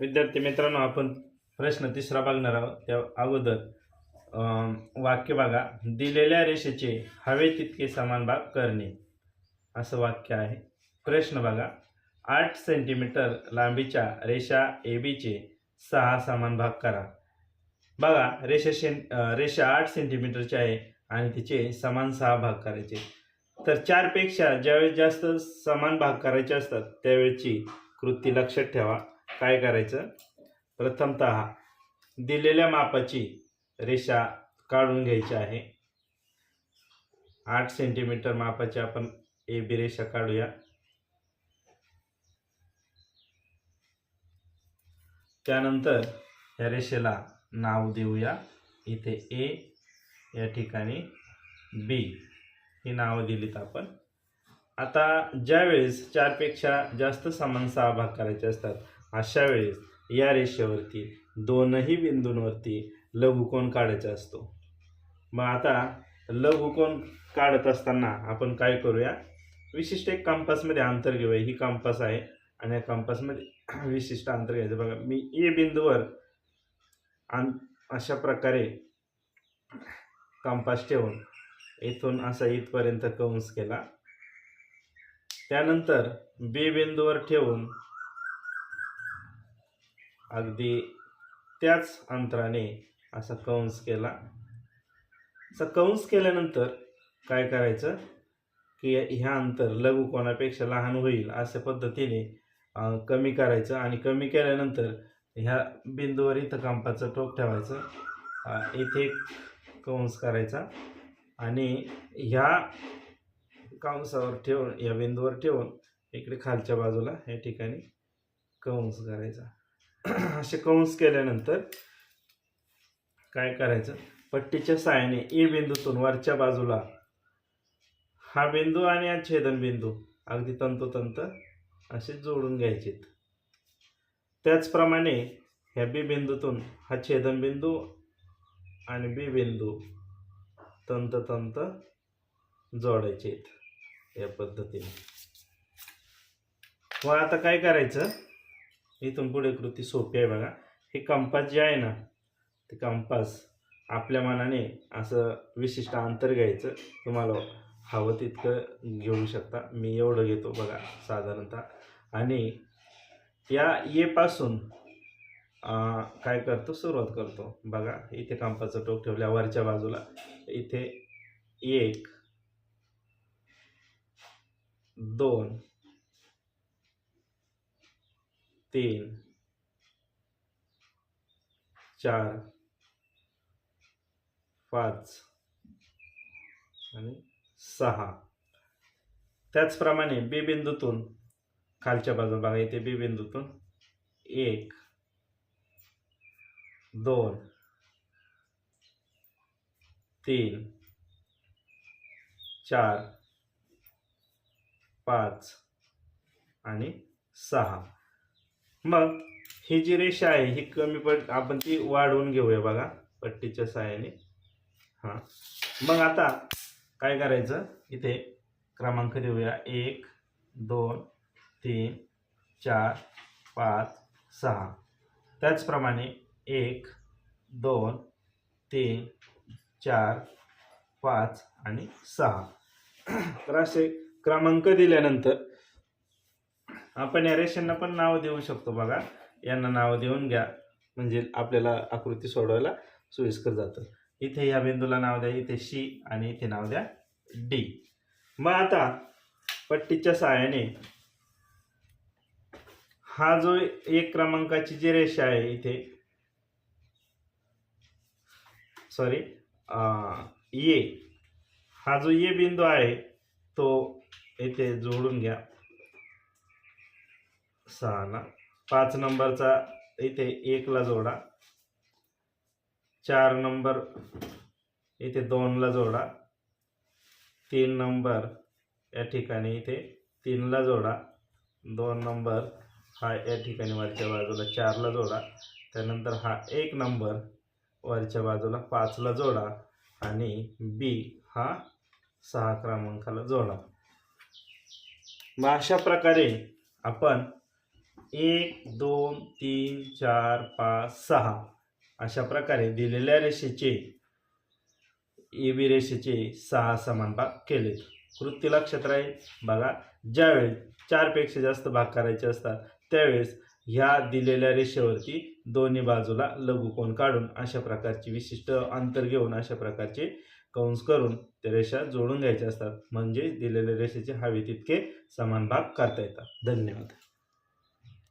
विद्यार्थी मित्रांनो आपण प्रश्न तिसरा बघणार आहोत. त्या अगोदर वाक्य बघा. दिलेल्या रेषेचे हवे तितके समान भाग करणे. असं वाक्य आहे. प्रश्न बघा. आठ सेंटीमीटर लांबीच्या रेषा ए बीचे सहा समान भाग करा. बघा रेषा शें रेषा आठ सेंटीमीटरची आहे आणि तिचे समान सहा भाग करायचे. तर चारपेक्षा ज्यावेळेस जास्त समान भाग करायचे असतात त्यावेळची कृती लक्षात ठेवा. काय करायचं? प्रथमत दिलेल्या मापाची रेषा काढून घ्यायची आहे. आठ सेंटीमीटर मापाची आपण ए बी रेषा काढूया. त्यानंतर या रेषेला नाव देऊया. इथे ए या ठिकाणी बी ही नावं दिलीत आपण. आता ज्यावेळेस चारपेक्षा जास्त समान सहा भाग करायचे असतात अशा वेळेस या रेषेवरती दोनही बिंदूंवरती लघुकोन काढायचा असतो. मग आता लघुकोन काढत असताना आपण काय करूया? विशिष्ट एक कंपासमध्ये अंतर घेऊया. ही कंपास आहे आणि या कंपासमध्ये विशिष्ट अंतर घ्यायचं. बघा मी ए बिंदूवर अन अशा प्रकारे कंपास ठेवून इथून असा इथपर्यंत कंस केला. त्यानंतर बी बिंदूवर ठेवून अगदी त्याच अंतराने असा कंस केला. असा कंस केल्यानंतर काय करायचं? की ह्या अंतर लघु कोणापेक्षा लहान होईल अशा पद्धतीने कमी करायचं आणि कमी केल्यानंतर ह्या बिंदूवर इथं कंपाचं टोक ठेवायचं. इथे कंस करायचा आणि ह्या कंसावर ठेवून या बिंदूवर ठेवून इकडे खालच्या बाजूला या ठिकाणी कंस करायचा. असे कंस केल्यानंतर काय करायचं? पट्टीच्या साहाय्याने ए बिंदूतून वरच्या बाजूला हा बिंदू आणि हा छेदन बिंदू अगदी तंतोतंत असे जोडून घ्यायचेत त्याचप्रमाणे ह्या बी बिंदूतून हा छेदन बिंदू आणि बी बिंदू तंततंत जोडायचे आहेत या पद्धतीने. व आता काय करायचं? इथून पुढे कृती सोपी आहे बघा. हे कंपास जे आहे ना ते कंपास आपल्या मनाने असं विशिष्ट अंतर घ्यायचं. तुम्हाला हवं तितकं घेऊ शकता. मी एवढं घेतो बघा साधारणतः. आणि या येपासून काय करतो? सुरुवात करतो. बघा इथे कंपासचं टोक ठेवल्या. वरच्या बाजूला इथे एक दोन तीन चार पाच आणि सहा. त्याचप्रमाणे बी बिंदूतून खालच्या बाजूला बघा इथे बी बिंदूतून एक दोन तीन चार पाच आणि सहा. मग ही जी रेषा आहे ही कमी पट आपण ती वाढवून घेऊया बघा पट्टीच्या सहाय्याने. हां. मग आता काय करायचं? इथे क्रमांक देऊया. एक दोन तीन चार पाच सहा. त्याचप्रमाणे एक दोन तीन चार पाच आणि सहा. तर असे क्रमांक दिल्यानंतर आपण या रेषांना पण नाव देऊ शकतो बघा. यांना नाव देऊन घ्या. म्हणजे आपल्याला आकृती सोडवायला सोयीस्कर जातं. इथे या बिंदूला नाव द्या इथे शी आणि इथे नाव द्या डी मग आता पट्टीच्या सहाय्याने हा जो एक क्रमांकाची जी रेषा आहे इथे सॉरी ये हा जो ये बिंदू आहे तो इथे जोडून घ्या. सहाला पाच नंबरचा इथे एकला जोडा. चार नंबर इथे दोनला जोडा. तीन नंबर या ठिकाणी इथे तीनला जोडा. दोन नंबर हा या ठिकाणी वरच्या बाजूला चारला जोडा. त्यानंतर हा एक नंबर वरच्या बाजूला पाचला जोडा. आणि बी हा सहा क्रमांकाला जोडा. मग अशा प्रकारे आपण एक दोन तीन चार पाच सहा. अशा प्रकारे दिलेल्या रेषेचे ए बी रेषेचे सहा समान भाग केले. कृती लक्षात राहील बघा ज्यावेळेस चारपेक्षा जास्त भाग करायचे असतात त्यावेळेस ह्या दिलेल्या रेषेवरती दोन्ही बाजूला लघुकोन काढून अशा प्रकारची विशिष्ट अंतर घेऊन अशा प्रकारचे कंस करून त्या रेषा जोडून घ्यायच्या असतात. म्हणजे दिलेल्या रेषेचे हवे तितके समान भाग करता येतात. धन्यवाद.